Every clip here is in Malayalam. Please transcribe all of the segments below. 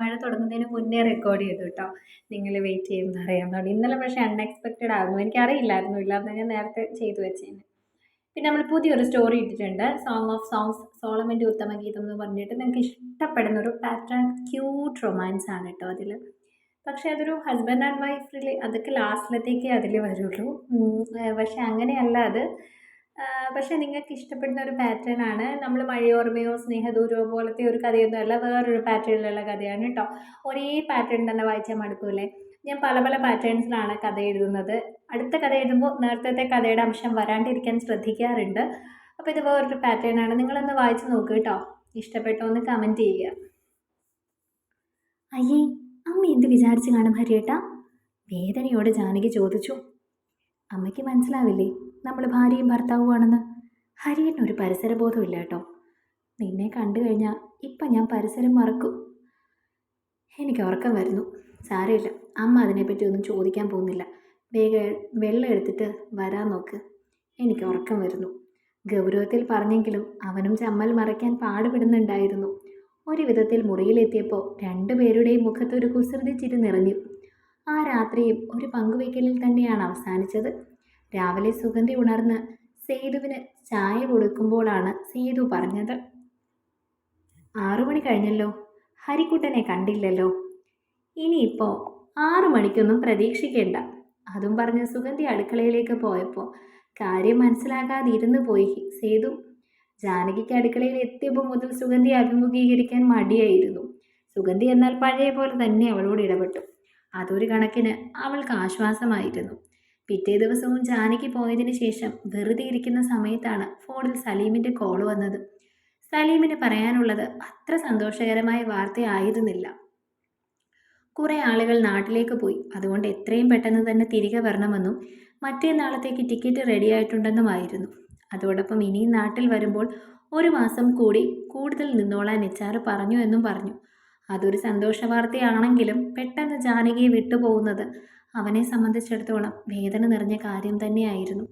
മഴ തുടങ്ങുന്നതിന് മുന്നേ റെക്കോർഡ് ചെയ്തു കേട്ടോ നിങ്ങൾ വെയിറ്റ് ചെയ്യുമെന്ന് അറിയാൻ വേണ്ടി. ഇന്നലെ പക്ഷേ അൺഎക്സ്പെക്റ്റഡ് ആയിരുന്നു. എനിക്കറിയില്ലായിരുന്നു. ഇല്ലാതെ ഞാൻ നേരത്തെ ചെയ്തു വെച്ചേനെ. പിന്നെ നമ്മൾ പുതിയൊരു സ്റ്റോറി ഇട്ടിട്ടുണ്ട്. സോങ് ഓഫ് സോങ്സ് സോളമന്റെ ഉത്തമഗീതം എന്ന് പറഞ്ഞിട്ട് നിങ്ങൾക്ക് ഇഷ്ടപ്പെടുന്ന ഒരു പാറ്റേൺ ക്യൂട്ട് റൊമാൻസ് ആണ് കേട്ടോ അതിൽ പക്ഷേ അതൊരു ഹസ്ബൻഡ് ആൻഡ് വൈഫിൽ അതൊക്കെ ലാസ്റ്റിലത്തേക്കേ അതിൽ വരുള്ളൂ. പക്ഷേ അങ്ങനെയല്ല അത്. പക്ഷേ നിങ്ങൾക്ക് ഇഷ്ടപ്പെടുന്ന ഒരു പാറ്റേൺ ആണ്. നമ്മൾ മഴയോർമ്മയോ സ്നേഹദൂരമോ പോലത്തെ ഒരു കഥയൊന്നും അല്ല. വേറൊരു പാറ്റേണിലുള്ള കഥയാണ് കേട്ടോ ഒരേ പാറ്റേൺ തന്നെ വായിച്ചാൽ മടുക്കൂലേ ഞാൻ പല പല പാറ്റേൺസിലാണ് കഥ എഴുതുന്നത്. അടുത്ത കഥ എഴുതുമ്പോൾ നേരത്തെ കഥയുടെ അംശം വരാണ്ടിരിക്കാൻ ശ്രദ്ധിക്കാറുണ്ട്. അപ്പോൾ ഇത് വേറൊരു പാറ്റേൺ ആണ്. നിങ്ങളൊന്ന് വായിച്ച് നോക്കൂ കേട്ടോ ഇഷ്ടപ്പെട്ടോ എന്ന് കമന്റ് ചെയ്യുക. അയ്യേ അമ്മ എന്ത് വിചാരിച്ച് കാണും ഹരിയേട്ടാ? വേദനയോട് ജാനകി ചോദിച്ചു. അമ്മയ്ക്ക് മനസ്സിലാവില്ലേ? നമ്മൾ ഭാര്യയും ഭർത്താവുമാണെന്ന് ഹരിയേട്ടന് ഒരു പരിസരബോധം ഇല്ല കേട്ടോ നിന്നെ കണ്ടു കഴിഞ്ഞാൽ ഇപ്പം ഞാൻ പരിസരം മറക്കും. എനിക്ക് ഉറക്കം വരുന്നു. സാരമില്ല. അമ്മ അതിനെപ്പറ്റി ഒന്നും ചോദിക്കാൻ പോകുന്നില്ല. വേഗം വെള്ളം എടുത്തിട്ട് വരാൻ നോക്ക്. എനിക്ക് ഉറക്കം വരുന്നു. ഗൗരവത്തിൽ പറഞ്ഞെങ്കിലും അവനും ചമ്മൽ മറയ്ക്കാൻ പാടുപെടുന്നുണ്ടായിരുന്നു. ഒരു വിധത്തിൽ മുറിയിലെത്തിയപ്പോൾ രണ്ടുപേരുടെയും മുഖത്തൊരു കുസൃതി ചിരി നിറഞ്ഞു. ആ രാത്രിയും ഒരു പങ്കുവയ്ക്കലിൽ തന്നെയാണ് അവസാനിച്ചത്. രാവിലെ സുഗന്ധി ഉണർന്ന് സേതുവിന് ചായ കൊടുക്കുമ്പോഴാണ് സേതു പറഞ്ഞത്. ആറുമണി കഴിഞ്ഞല്ലോ. ഹരിക്കുട്ടനെ കണ്ടില്ലല്ലോ. ഇനിയിപ്പോൾ ആറു മണിക്കൊന്നും പ്രതീക്ഷിക്കേണ്ട. അതും പറഞ്ഞ് സുഗന്ധി അടുക്കളയിലേക്ക് പോയപ്പോൾ കാര്യം മനസ്സിലാകാതെ ഇരുന്നു പോയി സേതു. ജാനകിക്ക് അടുക്കളയിൽ എത്തിയപ്പോൾ മുതൽ സുഗന്ധി അഭിമുഖീകരിക്കാൻ മടിയായിരുന്നു. സുഗന്ധി എന്നാൽ പഴയ പോലെ തന്നെ അവളോട് ഇടപെട്ടു. അതൊരു കണക്കിന് അവൾക്ക് ആശ്വാസമായിരുന്നു. പിറ്റേ ദിവസവും ജാനകി പോയതിനു ശേഷം വെറുതെ ഇരിക്കുന്ന സമയത്താണ് ഫോണിൽ സലീമിന്റെ കോൾ വന്നത്. സലീമിന് പറയാനുള്ളത് അത്ര സന്തോഷകരമായ വാർത്തയായിരുന്നില്ല. കുറേ ആളുകൾ നാട്ടിലേക്ക് പോയി. അതുകൊണ്ട് എത്രയും പെട്ടെന്ന് തന്നെ തിരികെ വരണമെന്നും മറ്റേ നാളത്തേക്ക് ടിക്കറ്റ് റെഡിയായിട്ടുണ്ടെന്നുമായിരുന്നു അതോടൊപ്പം ഇനിയും നാട്ടിൽ വരുമ്പോൾ ഒരു മാസം കൂടി കൂടുതൽ നിന്നോളാൻ എച്ചാർ പറഞ്ഞു എന്നും പറഞ്ഞു. അതൊരു സന്തോഷ വാർത്തയാണെങ്കിലും പെട്ടെന്ന് ജാനകിയെ വിട്ടുപോകുന്നത് അവനെ സംബന്ധിച്ചിടത്തോളം വേദന നിറഞ്ഞ കാര്യം തന്നെയായിരുന്നു.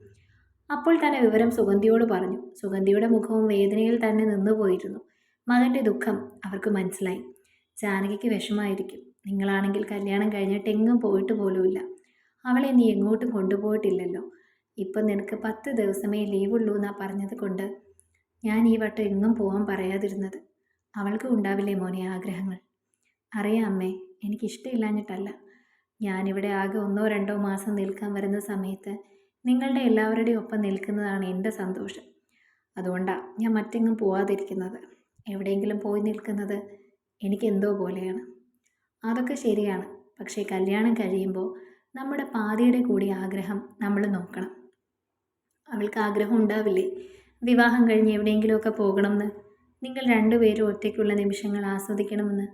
അപ്പോൾ തന്നെ വിവരം സുഗന്ധിയോട് പറഞ്ഞു. സുഗന്ധിയുടെ മുഖവും വേദനയിൽ തന്നെ നിന്നുപോയിരുന്നു മകന്റെ ദുഃഖം അവർക്ക് മനസ്സിലായി. ജാനകിക്ക് വിഷമായിരിക്കും. നിങ്ങളാണെങ്കിൽ കല്യാണം കഴിഞ്ഞിട്ട് എങ്ങും പോയിട്ട് പോലുമില്ല. അവളെ നീ എങ്ങോട്ടും കൊണ്ടുപോയിട്ടില്ലല്ലോ. ഇപ്പം നിനക്ക് പത്ത് ദിവസമേ ലീവുള്ളൂ എന്നാ പറഞ്ഞത് കൊണ്ട് ഞാൻ ഈ വട്ടം എങ്ങും പോകാൻ പറയാതിരുന്നത്. അവൾക്ക് ഉണ്ടാവില്ലേ മോനെ ആഗ്രഹങ്ങൾ? അറിയാം അമ്മേ എനിക്കിഷ്ടമില്ലാഞ്ഞിട്ടല്ല. ഞാനിവിടെ ആകെ ഒന്നോ രണ്ടോ മാസം നിൽക്കാൻ വരുന്ന സമയത്ത് നിങ്ങളുടെ എല്ലാവരുടെയും ഒപ്പം നിൽക്കുന്നതാണ് എന്റെ സന്തോഷം. അതുകൊണ്ടാണ് ഞാൻ മറ്റെങ്ങും പോവാതിരിക്കുന്നത്. എവിടെയെങ്കിലും പോയി നിൽക്കുന്നത് എനിക്ക് എന്തോ പോലെയാണ്. അതൊക്കെ ശരിയാണ്. പക്ഷേ കല്യാണം കഴിയുമ്പോൾ നമ്മുടെ പാതിയുടെ കൂടി ആഗ്രഹം നമ്മൾ നോക്കണം. അവൾക്ക് ആഗ്രഹം ഉണ്ടാവില്ലേ? വിവാഹം കഴിഞ്ഞ് എവിടെയെങ്കിലുമൊക്കെ പോകണമെന്ന് നിങ്ങൾ രണ്ടുപേരും ഒറ്റയ്ക്കുള്ള നിമിഷങ്ങൾ ആസ്വദിക്കണമെന്ന്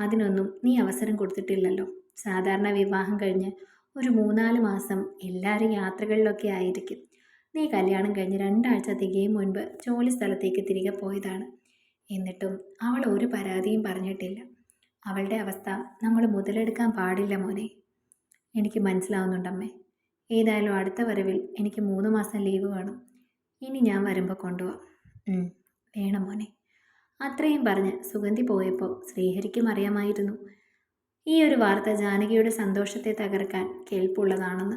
അതിനൊന്നും നീ അവസരം കൊടുത്തിട്ടില്ലല്ലോ. സാധാരണ വിവാഹം കഴിഞ്ഞ് ഒരു മൂന്നാൽ മാസം എല്ലാവരും യാത്രകളിലൊക്കെ ആയിരിക്കും. നീ കല്യാണം കഴിഞ്ഞ് രണ്ടാഴ്ച തികയും മുൻപ് ജോലി സ്ഥലത്തേക്ക് തിരികെ പോയതാണ്. എന്നിട്ടും അവൾ ഒരു പരാതിയും പറഞ്ഞിട്ടില്ല. അവളുടെ അവസ്ഥ നമ്മൾ മുതലെടുക്കാൻ പാടില്ല മോനെ. എനിക്ക് മനസ്സിലാവുന്നുണ്ടമ്മേ. ഏതായാലും അടുത്ത വരവിൽ എനിക്ക് മൂന്ന് മാസം ലീവ് വേണം. ഇനി ഞാൻ വരുമ്പോൾ കൊണ്ടുപോവാം വേണം മോനെ. അത്രയും പറഞ്ഞ് സുഗന്ധി പോയപ്പോൾ ശ്രീഹരിക്കും അറിയാമായിരുന്നു. ഈ ഒരു വാർത്ത ജാനകിയുടെ സന്തോഷത്തെ തകർക്കാൻ കേൾപ്പുള്ളതാണെന്ന്.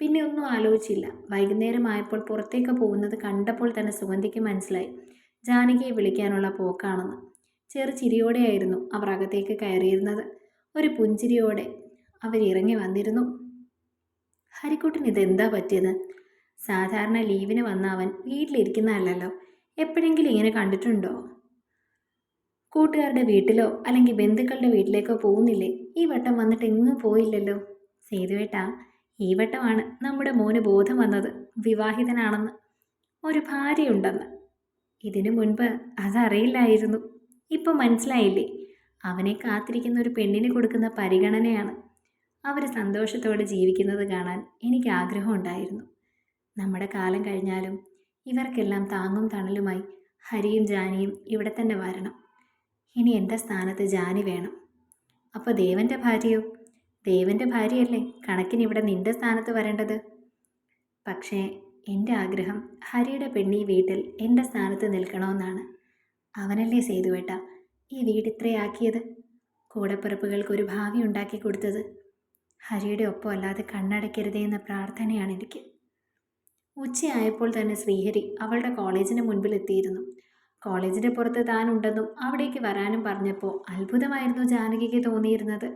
പിന്നെ ഒന്നും ആലോചിച്ചില്ല. വൈകുന്നേരമായപ്പോൾ പുറത്തേക്ക് പോകുന്നത് കണ്ടപ്പോൾ തന്നെ സുഗന്ധിക്ക് മനസ്സിലായി. ജാനകിയെ വിളിക്കാനുള്ള പോക്കാണെന്ന്. ചെറു ചിരിയോടെയായിരുന്നു അവർ അകത്തേക്ക് കയറിയിരുന്നത്. ഒരു പുഞ്ചിരിയോടെ അവർ ഇറങ്ങി വന്നിരുന്നു. ഹരിക്കുട്ടിന് ഇതെന്താ പറ്റിയത്? സാധാരണ ലീവിന് വന്ന അവൻ വീട്ടിലിരിക്കുന്നതല്ലല്ലോ. എപ്പോഴെങ്കിലും ഇങ്ങനെ കണ്ടിട്ടുണ്ടോ? കൂട്ടുകാരുടെ വീട്ടിലോ അല്ലെങ്കിൽ ബന്ധുക്കളുടെ വീട്ടിലേക്കോ പോകുന്നില്ലേ? ഈ വട്ടം വന്നിട്ട് എങ്ങും പോയില്ലല്ലോ. സേതുവേട്ടാ ഈ വട്ടമാണ് നമ്മുടെ മോന് ബോധം വന്നത്. വിവാഹിതനാണെന്ന്. ഒരു ഭാര്യയുണ്ടെന്ന്. ഇതിനു മുൻപ് അതറിയില്ലായിരുന്നു. ഇപ്പം മനസ്സിലായില്ലേ? അവനെ കാത്തിരിക്കുന്ന ഒരു പെണ്ണിന് കൊടുക്കുന്ന പരിഗണനയാണ്. അവർ സന്തോഷത്തോടെ ജീവിക്കുന്നത് കാണാൻ എനിക്ക് ആഗ്രഹമുണ്ടായിരുന്നു നമ്മുടെ കാലം കഴിഞ്ഞാലും ഇവർക്കെല്ലാം താങ്ങും തണലുമായി ഹരിയും ജാനിയും ഇവിടെ തന്നെ വരണം. ഇനി എന്റെ സ്ഥാനത്ത് ജാനി വേണം. അപ്പോൾ ദേവന്റെ ഭാര്യയോ? ദേവന്റെ ഭാര്യയല്ലേ? കണക്കിന് ഇവിടെ നിന്റെ സ്ഥാനത്ത് വരേണ്ടത്. പക്ഷേ എന്റെ ആഗ്രഹം ഹരിയുടെ പെണ്ണി വീട്ടിൽ എന്റെ സ്ഥാനത്ത് നിൽക്കണമെന്നാണ്. അവനല്ലേ സേതുവേട്ട ഈ വീട് ഇത്രയാക്കിയത്? കൂടപ്പിറപ്പുകൾക്ക് ഒരു ഭാവി ഉണ്ടാക്കി കൊടുത്തത്. ഹരിയുടെ ഒപ്പം അല്ലാതെ കണ്ണടയ്ക്കരുതേ എന്ന പ്രാർത്ഥനയാണ് എനിക്ക്. ഉച്ചയായപ്പോൾ തന്നെ ശ്രീഹരി അവളുടെ കോളേജിന് മുൻപിൽ എത്തിയിരുന്നു. കോളേജിന്റെ പുറത്ത് താൻ ഉണ്ടെന്നും അവിടേക്ക് വരാനും പറഞ്ഞപ്പോൾ അത്ഭുതമായിരുന്നു ജാനകിക്ക് തോന്നിയിരുന്നത്.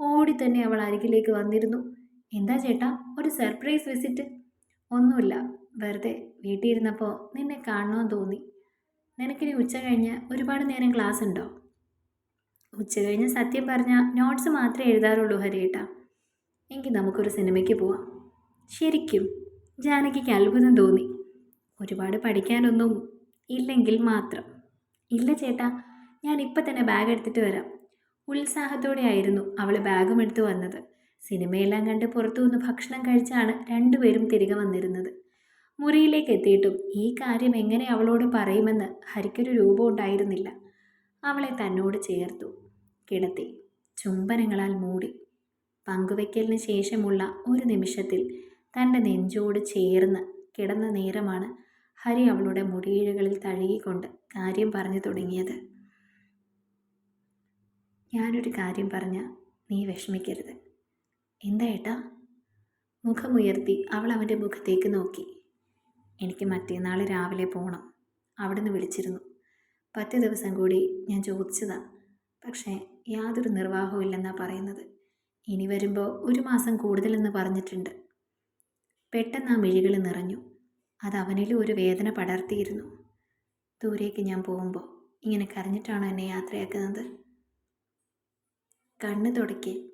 ഓടി തന്നെ അവൾ അരികിലേക്ക് വന്നിരുന്നു. എന്താ ചേട്ടാ ഒരു സർപ്രൈസ് വിസിറ്റ്? ഒന്നുമില്ല വെറുതെ വീട്ടിലിരുന്നപ്പോൾ നിന്നെ കാണണമെന്ന് തോന്നി. നിനക്കിനി ഉച്ച കഴിഞ്ഞ് ഒരുപാട് നേരം ക്ലാസ് ഉണ്ടോ ഉച്ച കഴിഞ്ഞ് സത്യം പറഞ്ഞാൽ നോട്ട്സ് മാത്രമേ എഴുതാറുള്ളൂ ഹരിയേട്ടാ. എങ്കിൽ നമുക്കൊരു സിനിമയ്ക്ക് പോവാം. ശരിക്കും? ജാനകിക്ക് അത്ഭുതം തോന്നി. ഒരുപാട് പഠിക്കാനൊന്നും ഇല്ലെങ്കിൽ മാത്രം. ഇല്ല ചേട്ടാ ഞാൻ ഇപ്പം തന്നെ ബാഗ് എടുത്തിട്ട് വരാം. ഉത്സാഹത്തോടെ ആയിരുന്നു അവൾ ബാഗും എടുത്തു വന്നത്. സിനിമയെല്ലാം കണ്ട് പുറത്തു നിന്ന് ഭക്ഷണം കഴിച്ചാണ് രണ്ടുപേരും തിരികെ വന്നിരുന്നത്. മുറിയിലേക്ക് എത്തിയിട്ടും ഈ കാര്യം എങ്ങനെ അവളോട് പറയുമെന്ന് ഹരിക്കൊരു രൂപം ഉണ്ടായിരുന്നില്ല. അവളെ തന്നോട് ചേർത്തു. കിടത്തി. ചുംബനങ്ങളാൽ മൂടി. പങ്കുവയ്ക്കലിന് ശേഷമുള്ള ഒരു നിമിഷത്തിൽ തന്റെ നെഞ്ചോട് ചേർന്ന് കിടന്ന നേരമാണ് ഹരി അവളുടെ മുടിയിഴകളിൽ തഴുകിക്കൊണ്ട് കാര്യം പറഞ്ഞു തുടങ്ങിയത്. ഞാനൊരു കാര്യം പറഞ്ഞ നീ വിഷമിക്കരുത്. എന്താ ഏട്ടാ മുഖമുയർത്തി അവൾ അവന്റെ മുഖത്തേക്ക് നോക്കി. എനിക്ക് മറ്റന്നാൾ രാവിലെ പോകണം അവിടുന്ന് വിളിച്ചിരുന്നു. പത്ത് ദിവസം കൂടി ഞാൻ ചോദിച്ചതാ. പക്ഷേ യാതൊരു നിർവാഹവും ഇല്ലെന്നാണ് പറയുന്നത്. ഇനി വരുമ്പോൾ ഒരു മാസം കൂടുതലെന്ന് പറഞ്ഞിട്ടുണ്ട്. പെട്ടെന്ന് ആ മിഴികൾ നിറഞ്ഞു. അത് അവനിലും ഒരു വേദന പടർത്തിയിരുന്നു. ദൂരേക്ക് ഞാൻ പോകുമ്പോൾ ഇങ്ങനെ കരഞ്ഞിട്ടാണോ എന്നെ യാത്രയാക്കുന്നത്? കണ്ണ് തുടയ്ക്ക്.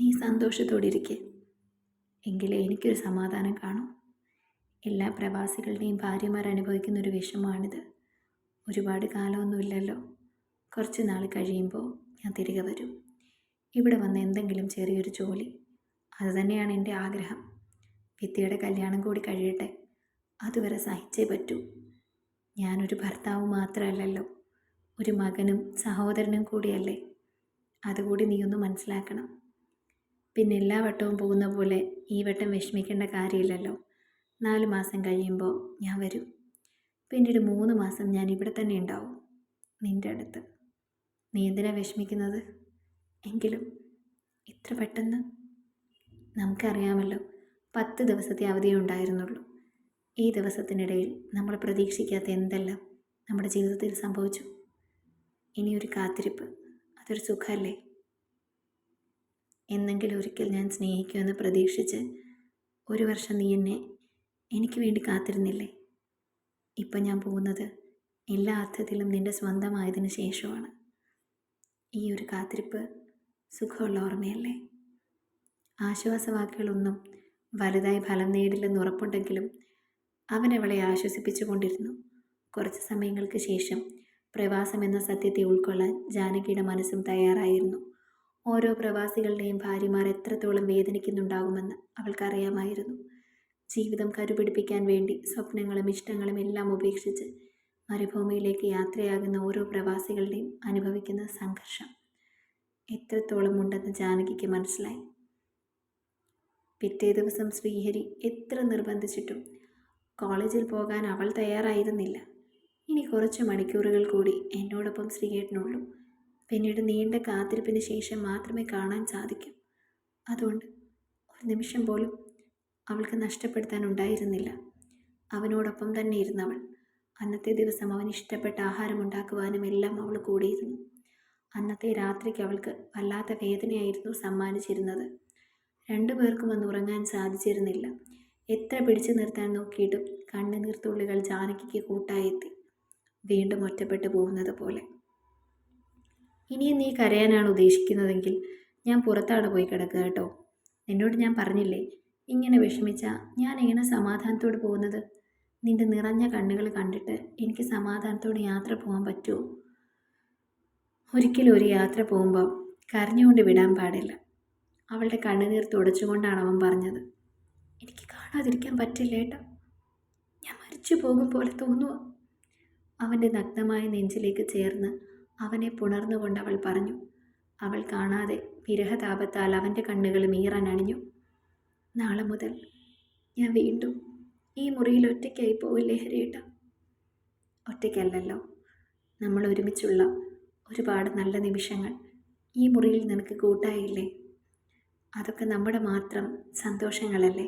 നീ സന്തോഷത്തോടിരിക്കെ എങ്കിലേ എനിക്കൊരു സമാധാനം കാണും. എല്ലാ പ്രവാസികളുടെയും ഭാര്യമാർ അനുഭവിക്കുന്ന ഒരു വിഷമാണിത് ഒരുപാട് കാലമൊന്നുമില്ലല്ലോ. കുറച്ച് നാൾ കഴിയുമ്പോൾ ഞാൻ തിരികെ വരും. ഇവിടെ വന്ന് എന്തെങ്കിലും ചെറിയൊരു ജോലി. അതുതന്നെയാണ് എന്റെ ആഗ്രഹം. വിദ്യയുടെ കല്യാണം കൂടി കഴിയട്ടെ. അതുവരെ സഹിച്ചേ പറ്റൂ. ഞാനൊരു ഭർത്താവ് മാത്രമല്ലല്ലോ. ഒരു മകനും സഹോദരനും കൂടിയല്ലേ. അതുകൂടി നീ ഒന്ന് മനസ്സിലാക്കണം. പിന്നെ എല്ലാ വട്ടവും പോകുന്ന പോലെ ഈ വട്ടം വിഷമിക്കേണ്ട കാര്യമില്ലല്ലോ. നാല് മാസം കഴിയുമ്പോൾ ഞാൻ വരും. പിന്നീട് മൂന്ന് മാസം ഞാൻ ഇവിടെ തന്നെ ഉണ്ടാവും. നിന്റെ അടുത്ത്. നീ എന്തിനാ വിഷമിക്കുന്നത്? എങ്കിലും ഇത്ര പെട്ടെന്ന്? നമുക്കറിയാമല്ലോ. പത്ത് ദിവസത്തെ അവധിയേ ഉണ്ടായിരുന്നുള്ളൂ. ഈ ദിവസത്തിനിടയിൽ നമ്മൾ പ്രതീക്ഷിക്കാത്ത എന്തെല്ലാം നമ്മുടെ ജീവിതത്തിൽ സംഭവിച്ചു? ഇനിയൊരു കാത്തിരിപ്പ്. അതൊരു സുഖമല്ലേ? എന്നെങ്കിലും ഒരിക്കൽ ഞാൻ സ്നേഹിക്കുമെന്ന് പ്രതീക്ഷിച്ച് ഒരു വർഷം നീ എന്നെ എനിക്ക് വേണ്ടി കാത്തിരുന്നില്ലേ? ഇപ്പം ഞാൻ പോകുന്നത് എല്ലാ അർത്ഥത്തിലും നിന്റെ സ്വന്തമായതിനു ശേഷമാണ്. ഈ ഒരു കാത്തിരിപ്പ് സുഖമുള്ള ഓർമ്മയല്ലേ? ആശ്വാസവാക്കുകളൊന്നും വലുതായി ഫലം നേടില്ലെന്ന് ഉറപ്പുണ്ടെങ്കിലും അവൻ അവളെ ആശ്വസിപ്പിച്ചുകൊണ്ടിരുന്നു. കുറച്ച് സമയങ്ങൾക്ക് ശേഷം പ്രവാസം എന്ന സത്യത്തെ ഉൾക്കൊള്ളാൻ ജാനകിയുടെ മനസ്സും തയ്യാറായിരുന്നു. ഓരോ പ്രവാസികളുടെയും ഭാര്യമാർ എത്രത്തോളം വേദനിക്കുന്നുണ്ടാകുമെന്ന് അവൾക്കറിയാമായിരുന്നു. ജീവിതം കരുപിടിപ്പിക്കാൻ വേണ്ടി സ്വപ്നങ്ങളും ഇഷ്ടങ്ങളും എല്ലാം ഉപേക്ഷിച്ച് മരുഭൂമിയിലേക്ക് യാത്രയാകുന്ന ഓരോ പ്രവാസികളുടെയും അനുഭവിക്കുന്ന സംഘർഷം എത്രത്തോളം ഉണ്ടെന്ന് ജാനകിക്ക് മനസ്സിലായി. പിറ്റേ ദിവസം ശ്രീഹരി എത്ര നിർബന്ധിച്ചിട്ടും കോളേജിൽ പോകാൻ അവൾ തയ്യാറായിരുന്നില്ല. ഇനി കുറച്ച് മണിക്കൂറുകൾ കൂടി എന്നോടൊപ്പം ശ്രീകേട്ടനുള്ളൂ. പിന്നീട് നീണ്ട കാത്തിരിപ്പിന് ശേഷം മാത്രമേ കാണാൻ സാധിക്കൂ. അതുകൊണ്ട് ഒരു നിമിഷം പോലും അവൾക്ക് നഷ്ടപ്പെടുത്താൻ ഉണ്ടായിരുന്നില്ല. അവനോടൊപ്പം തന്നെ ഇരുന്നവൾ. അന്നത്തെ ദിവസം അവൻ ഇഷ്ടപ്പെട്ട ആഹാരം ഉണ്ടാക്കുവാനും എല്ലാം അവൾ കൂടിയിരുന്നു. അന്നത്തെ രാത്രിക്ക് അവൾക്ക് വല്ലാത്ത വേദനയായിരുന്നു സമ്മാനിച്ചിരുന്നത്. രണ്ടു പേർക്കും അന്ന് ഉറങ്ങാൻ സാധിച്ചിരുന്നില്ല. എത്ര പിടിച്ചു നിർത്താൻ നോക്കിയിട്ടും കണ്ണുനീർത്തുള്ളികൾ ജാനകിക്ക് കൂട്ടായെത്തി. വീണ്ടും ഒറ്റപ്പെട്ടു പോകുന്നത് പോലെ. ഇനിയും നീ കരയാനാണ് ഉദ്ദേശിക്കുന്നതെങ്കിൽ ഞാൻ പുറത്താണ് പോയി കിടക്കുക കേട്ടോ. എന്നോട് ഞാൻ പറഞ്ഞില്ലേ ഇങ്ങനെ വിഷമിച്ചാൽ ഞാൻ എങ്ങനെ സമാധാനത്തോട് പോകുന്നത്? നിന്റെ നിറഞ്ഞ കണ്ണുകൾ കണ്ടിട്ട് എനിക്ക് സമാധാനത്തോടെ യാത്ര പോകാൻ പറ്റുമോ? ഒരിക്കലും ഒരു യാത്ര പോകുമ്പോൾ കരഞ്ഞുകൊണ്ട് വിടാൻ പാടില്ല. അവളുടെ കണ്ണുനീർ തുടച്ചുകൊണ്ടാണ് അവൻ പറഞ്ഞത്. എനിക്ക് കാണാതിരിക്കാൻ പറ്റില്ല ഏട്ടാ. ഞാൻ മരിച്ചു പോകും പോലെ തോന്നുക അവന്റെ നഗ്നമായ നെഞ്ചിലേക്ക് ചേർന്ന് അവനെ പുണർന്നുകൊണ്ട് അവൾ പറഞ്ഞു. അവൾ കാണാതെ വിരഹതാപത്താൽ അവന്റെ കണ്ണുകൾ മീറാൻ അണിഞ്ഞു. നാളെ മുതൽ ഞാൻ വീണ്ടും ഈ മുറിയിൽ ഒറ്റയ്ക്കായി പോകില്ലേ ഹരിയേട്ട ഒറ്റയ്ക്കല്ലല്ലോ. നമ്മൾ ഒരുമിച്ചുള്ള ഒരുപാട് നല്ല നിമിഷങ്ങൾ ഈ മുറിയിൽ നിനക്ക് കൂട്ടായില്ലേ? അതൊക്കെ നമ്മുടെ മാത്രം സന്തോഷങ്ങളല്ലേ?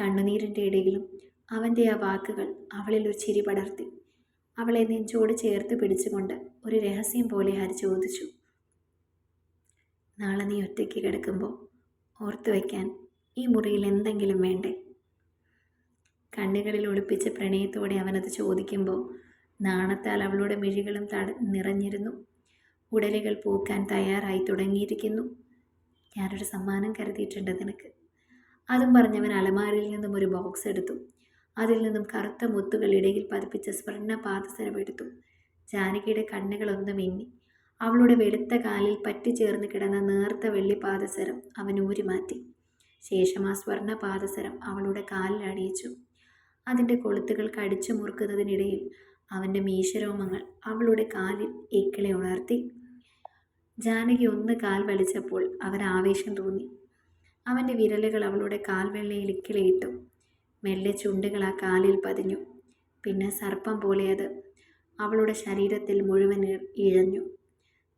കണ്ണുനീരിന്റെ ഇടയിലും അവന്റെ ആ വാക്കുകൾ അവളിൽ ഒരു ചിരി പടർത്തി. അവളെ നെഞ്ചോട് ചേർത്ത് പിടിച്ചുകൊണ്ട് ഒരു രഹസ്യം പോലെ ഹരി ചോദിച്ചു. നാളെ നീ ഒറ്റയ്ക്ക് കിടക്കുമ്പോൾ ഓർത്തു വയ്ക്കാൻ ഈ മുറിയിൽ എന്തെങ്കിലും വേണ്ടേ? കണ്ണുകളിൽ ഒളിപ്പിച്ച പ്രണയത്തോടെ അവനത് ചോദിക്കുമ്പോൾ നാണത്താൽ അവളുടെ മിഴികളും തട നിറഞ്ഞിരുന്നു. ഉടലുകൾ പൂക്കാൻ തയ്യാറായി തുടങ്ങിയിരിക്കുന്നു. ഞാനൊരു സമ്മാനം കരുതിയിട്ടുണ്ട് നിനക്ക്. അതും പറഞ്ഞവൻ അലമാരയിൽ നിന്നും ഒരു ബോക്സ് എടുത്തു. അതിൽ നിന്നും കറുത്ത മുത്തുകൾ ഇടയിൽ പതിപ്പിച്ച സ്വർണ പാദസരം എടുത്തു. ജാനകിയുടെ കണ്ണുകളൊന്നും മിന്നി. അവളുടെ വെളുത്ത കാലിൽ പറ്റിച്ചേർന്ന് കിടന്ന നേർത്ത വെള്ളി പാദസരം അവൻ ഊരി മാറ്റി. ശേഷം ആ സ്വർണ പാദസരം അവളുടെ കാലിൽ അണിയിച്ചു. അതിന്റെ കൊളുത്തുകൾ കടിച്ചു മുറുക്കുന്നതിനിടയിൽ അവന്റെ മീശരോമങ്ങൾ അവളുടെ കാലിൽ ഇക്കിളെ ഉണർത്തി. ജാനകി ഒന്ന് കാൽ വലിച്ചപ്പോൾ അവൻ ആവേശം തോന്നി. അവന്റെ വിരലുകൾ അവളുടെ കാൽവെള്ളയിൽ ഇക്കിളയിട്ടു. മെല്ലെ ചുണ്ടുകൾ ആ കാലിൽ പതിഞ്ഞു. പിന്നെ സർപ്പം പോലെ അത് അവളുടെ ശരീരത്തിൽ മുഴുവൻ ഇഴഞ്ഞു.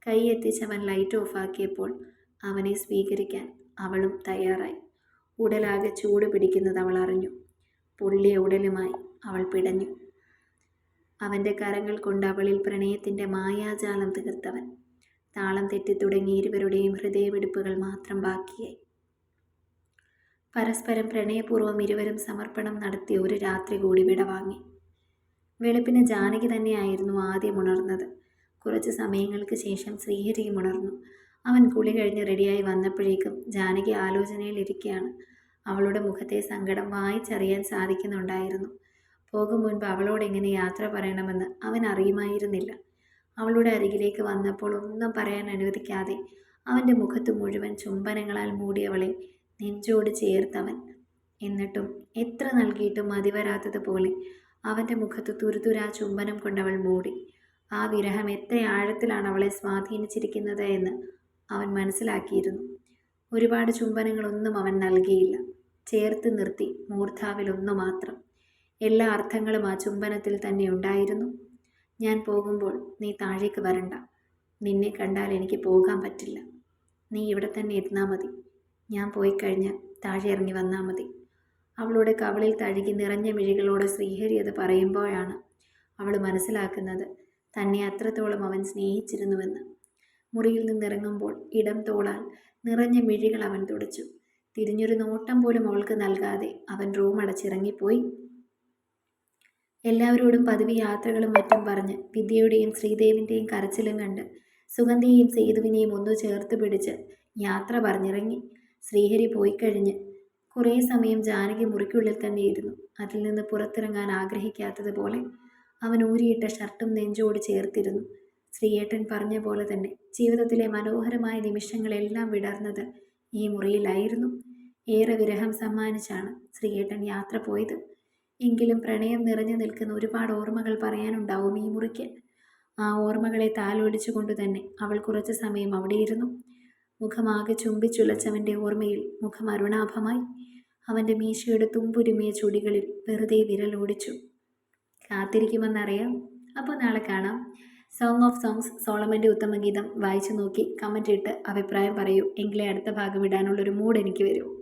കൈയെത്തിച്ച് അവൻ ലൈറ്റ് ഓഫാക്കിയപ്പോൾ അവനെ സ്വീകരിക്കാൻ അവളും തയ്യാറായി. ഉടലാകെ ചൂട് പിടിക്കുന്നത് അവൾ അറിഞ്ഞു. പൊള്ളിയ ഉടലുമായി അവൾ പിടഞ്ഞു. അവന്റെ കരങ്ങൾ കൊണ്ട് അവളിൽ പ്രണയത്തിന്റെ മായാജാലം തീർത്തവൻ താളം തെറ്റി തുടങ്ങി ഇരുവരുടെയും ഹൃദയമിടിപ്പുകൾ മാത്രം ബാക്കിയായി. പരസ്പരം പ്രണയപൂർവം ഇരുവരും സമർപ്പണം നടത്തിയ ഒരു രാത്രി കൂടി വിടവാങ്ങി വെളുപ്പിന് ജാനകി തന്നെയായിരുന്നു ആദ്യം ഉണർന്നത്. കുറച്ച് സമയങ്ങൾക്ക് ശേഷം ശ്രീഹരിയും ഉണർന്നു. അവൻ കുളി കഴിഞ്ഞ് റെഡിയായി വന്നപ്പോഴേക്കും ജാനകി ആലോചനയിലിരിക്കുകയാണ് അവളുടെ മുഖത്തെ സങ്കടം വായിച്ചറിയാൻ സാധിക്കുന്നുണ്ടായിരുന്നു. പോകും മുൻപ് അവളോട് എങ്ങനെ യാത്ര പറയണമെന്ന് അവൻ അറിയുമായിരുന്നില്ല. അവളുടെ അരികിലേക്ക് വന്നപ്പോൾ ഒന്നും പറയാൻ അനുവദിക്കാതെ അവന്റെ മുഖത്ത് മുഴുവൻ ചുംബനങ്ങളാൽ മൂടിയവളെ നെഞ്ചോട് ചേർത്തവൻ. എന്നിട്ടും എത്ര നൽകിയിട്ടും മതിവരാത്തതുപോലെ അവന്റെ മുഖത്ത് തുരുതുരാ ചുംബനം കൊണ്ടവൾ മൂടി. ആ വിരഹം എത്ര ആഴത്തിലാണ് അവളെ സ്വാധീനിച്ചിരിക്കുന്നത് എന്ന് അവൻ മനസ്സിലാക്കിയിരുന്നു. ഒരുപാട് ചുംബനങ്ങളൊന്നും അവൻ നൽകിയില്ല. ചേർത്ത് നിർത്തി മൂർധാവിലൊന്നു മാത്രം. എല്ലാ അർത്ഥങ്ങളും ആ ചുംബനത്തിൽ തന്നെ ഉണ്ടായിരുന്നു. ഞാൻ പോകുമ്പോൾ നീ താഴേക്ക് വരണ്ട. നിന്നെ കണ്ടാൽ എനിക്ക് പോകാൻ പറ്റില്ല. നീ ഇവിടെ തന്നെ ഇരുന്നാൽ മതി. ഞാൻ പോയി കഴിഞ്ഞ് താഴെ ഇറങ്ങി വന്നാൽ മതി. അവളുടെ കവളിൽ തഴുകി നിറഞ്ഞ മിഴികളോട് ശ്രീഹരി അത് പറയുമ്പോഴാണ് അവൾ മനസ്സിലാക്കുന്നത് തന്നെ അത്രത്തോളം അവൻ സ്നേഹിച്ചിരുന്നുവെന്ന്. മുറിയിൽ നിന്നിറങ്ങുമ്പോൾ ഇടം തോളാൽ നിറഞ്ഞ മിഴികൾ അവൻ തുടച്ചു. തിരിഞ്ഞൊരു നോട്ടം പോലും അവൾക്ക് നൽകാതെ അവൻ റൂം അടച്ചിറങ്ങിപ്പോയി എല്ലാവരോടും പതിവ് യാത്രകളും മറ്റും പറഞ്ഞ് വിദ്യയുടെയും ശ്രീദേവിന്റെയും കരച്ചിലും കണ്ട് സുഗന്ധിയെയും സേതുവിനെയും ഒന്നു ചേർത്ത് പിടിച്ച് യാത്ര പറഞ്ഞിറങ്ങി. ശ്രീഹരി പോയി കഴിഞ്ഞ് കുറേ സമയം ജാനകി മുറിക്കുള്ളിൽ തന്നെ ഇരുന്നു. അതിൽ നിന്ന് പുറത്തിറങ്ങാൻ ആഗ്രഹിക്കാത്തതുപോലെ അവൻ ഊരിയിട്ട ഷർട്ടും നെഞ്ചോട് ചേർത്തിരുന്നു. ശ്രീയേട്ടൻ പറഞ്ഞ പോലെ തന്നെ ജീവിതത്തിലെ മനോഹരമായ നിമിഷങ്ങളെല്ലാം വിടർന്നത് ഈ മുറിയിലായിരുന്നു. ഏറെ വിരഹം സമ്മാനിച്ചാണ് ശ്രീയേട്ടൻ യാത്ര പോയത്. എങ്കിലും പ്രണയം നിറഞ്ഞു നിൽക്കുന്ന ഒരുപാട് ഓർമ്മകൾ പറയാനുണ്ടാവും ഈ മുറിക്ക്. ആ ഓർമ്മകളെ താലോലിച്ചുകൊണ്ട് തന്നെ അവൾ കുറച്ച് സമയം അവിടെയിരുന്നു. മുഖമാകെ ചുംബിച്ചുലച്ചവന്റെ ഓർമ്മയിൽ മുഖം അരുണാഭമായി. അവന്റെ മീശയുടെ തുമ്പുരുമിയ ചുടികളിൽ വെറുതെ വിരലോടിച്ചു കാത്തിരിക്കുമെന്നറിയാം. അപ്പോൾ നാളെ കാണാം. സോങ് ഓഫ് സോങ്സ് സോളമന്റെ ഉത്തമഗീതം വായിച്ചു നോക്കി കമന്റ് ഇട്ട് അഭിപ്രായം പറയൂ. എങ്കിലേ അടുത്ത ഭാഗം ഇടാനുള്ളൊരു മൂഡ് എനിക്ക് വരൂ.